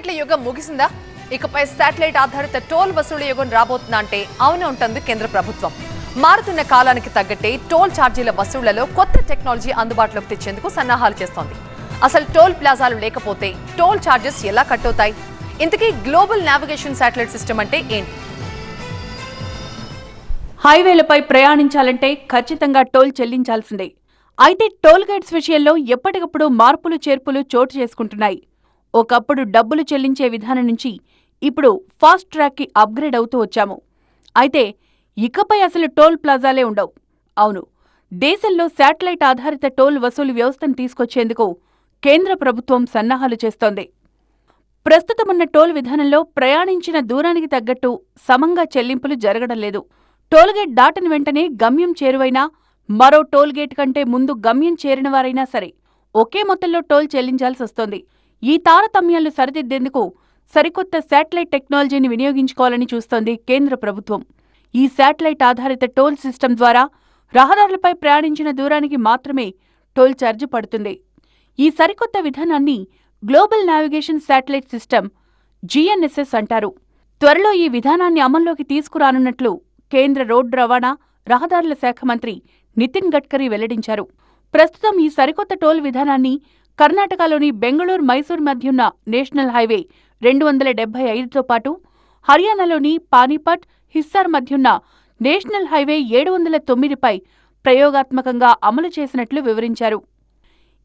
శాటిలైట్ల యుగం ముగిసిందా? ఇకపై శాటిలైట్ ఆధారిత టోల్ వసూలు యుగం రాబోతుందంటే అవునే అవును ఉంటుంది కేంద్ర ప్రభుత్వం. మారుతున్న కాలానికి తగ్గట్టే టోల్ ఛార్జీల వసూళ్ళలో కొత్త టెక్నాలజీ అందుబాటులోకి తెచ్చేందుకు సన్నాహాలు చేస్తోంది. అసలు టోల్ ప్లాజాలు లేకపోతే టోల్ ఛార్జెస్ ఎలా కట్ అవుతాయి ఇంతకీ గ్లోబల్ నావిగేషన్ శాటిలైట్ సిస్టమ్ అంటే ఏంటి హైవేలపై ప్రయాణించాలంటే ఖచ్చితంగా టోల్ చెల్లించాల్సిందే. అయితే టోల్ గేట్స్ విషయంలో ఎప్పటికప్పుడు మార్పులు చేర్పులు చోటు చేసుకుంటున్నాయి. ఒకప్పుడు డబ్బులు చెల్లించే విధానం నుంచి ఇప్పుడు ఫాస్ట్ ట్రాక్కి అప్గ్రేడ్ అవుతూ వచ్చాము. అయితే ఇకపై అసలు టోల్ ప్లాజాలే ఉండవు. అవును దేశంలో శాటిలైట్ ఆధారిత టోల్ వసూలు వ్యవస్థను తీసుకొచ్చేందుకు కేంద్ర ప్రభుత్వం సన్నాహాలు చేస్తోంది. ప్రస్తుతమున్న టోల్ విధానంలో ప్రయాణించిన దూరానికి తగ్గట్టు సమంగా చెల్లింపులు జరగడం లేదు. టోల్గేట్ దాటిన వెంటనే గమ్యం చేరువైనా మరో టోల్గేట్ కంటే ముందు గమ్యం చేరినవారైనా సరే ఒకే మొత్తంలో టోల్ చెల్లించాల్సి వస్తోంది ఈ తారతమ్యాలు సరిదిద్దేందుకు సరికొత్త శాటిలైట్ టెక్నాలజీని వినియోగించుకోవాలని చూస్తోంది కేంద్ర ప్రభుత్వం. ఈ శాటిలైట్ ఆధారిత టోల్ సిస్టమ్ ద్వారా రహదారులపై ప్రయాణించిన దూరానికి మాత్రమే టోల్ ఛార్జ్ పడుతుంది. ఈ సరికొత్త విధానాన్ని global navigation satellite system GNSS అంటారు. త్వరలో ఈ విధానాన్ని అమల్లోకి తీసుకురానున్నట్లు కేంద్ర రోడ్డు రవాణా రహదారుల శాఖ మంత్రి నితిన్ గడ్కరీ వెల్లడించారు. ప్రస్తుతం ఈ సరికొత్త టోల్ విధానాన్ని కర్ణాటకలోని బెంగళూరు మైసూర్ మధ్యున్న నేషనల్ హైవే రెండు వందల డెబ్బై ఐదుతో పాటు హర్యానాలోని పానీపట్ హిస్సార్ మధ్యున్న నేషనల్ హైవే ఏడు వందల తొమ్మిదిపై ప్రయోగాత్మకంగా అమలు చేసినట్లు వివరించారు.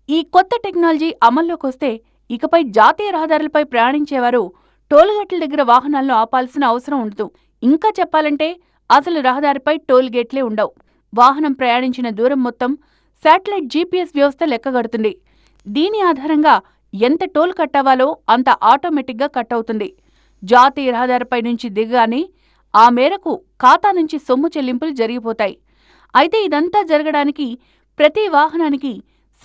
ఈ కొత్త టెక్నాలజీ అమల్లోకొస్తే ఇకపై జాతీయ రహదారులపై ప్రయాణించేవారు టోల్గేట్ల దగ్గర వాహనాలను ఆపాల్సిన అవసరం ఉండదు. ఇంకా చెప్పాలంటే అసలు రహదారిపై టోల్ గేట్లే ఉండవు. వాహనం ప్రయాణించిన దూరం మొత్తం శాటిలైట్ జీపీఎస్ వ్యవస్థ లెక్కగడుతుంది. దీని ఆధారంగా ఎంత టోల్ కట్టవాలో అంత ఆటోమేటిక్గా కట్ అవుతుంది జాతీయ రహదారిపై నుంచి దిగగానే ఆ మేరకు ఖాతా నుంచి సొమ్ము చెల్లింపులు జరిగిపోతాయి. అయితే ఇదంతా జరగడానికి ప్రతి వాహనానికి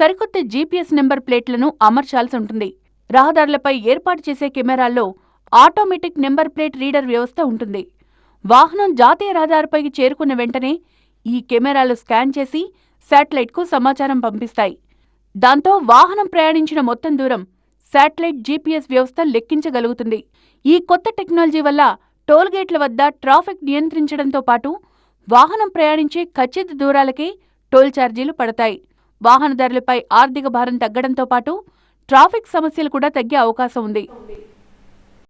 సరికొత్త జీపీఎస్ నెంబర్ ప్లేట్లను అమర్చాల్సి ఉంటుంది. రహదారులపై ఏర్పాటు చేసే కెమెరాల్లో ఆటోమేటిక్ నెంబర్ ప్లేట్ రీడర్ వ్యవస్థ ఉంటుంది. వాహనం జాతీయ రహదారిపైకి చేరుకున్న వెంటనే ఈ కెమెరాలు స్కాన్ చేసి శాటిలైట్కు సమాచారం పంపిస్తాయి. దాంతో వాహనం ప్రయాణించిన మొత్తం దూరం శాటిలైట్ జీపీఎస్ వ్యవస్థ లెక్కించగలుగుతుంది. ఈ కొత్త టెక్నాలజీ వల్ల టోల్గేట్ల వద్ద ట్రాఫిక్ నియంత్రించడంతో పాటు వాహనం ప్రయాణించే ఖచ్చిత దూరాలకే టోల్ ఛార్జీలు పడతాయి. వాహనదారులపై ఆర్థిక భారం తగ్గడంతో పాటు ట్రాఫిక్ సమస్యలు కూడా తగ్గే అవకాశం ఉంది.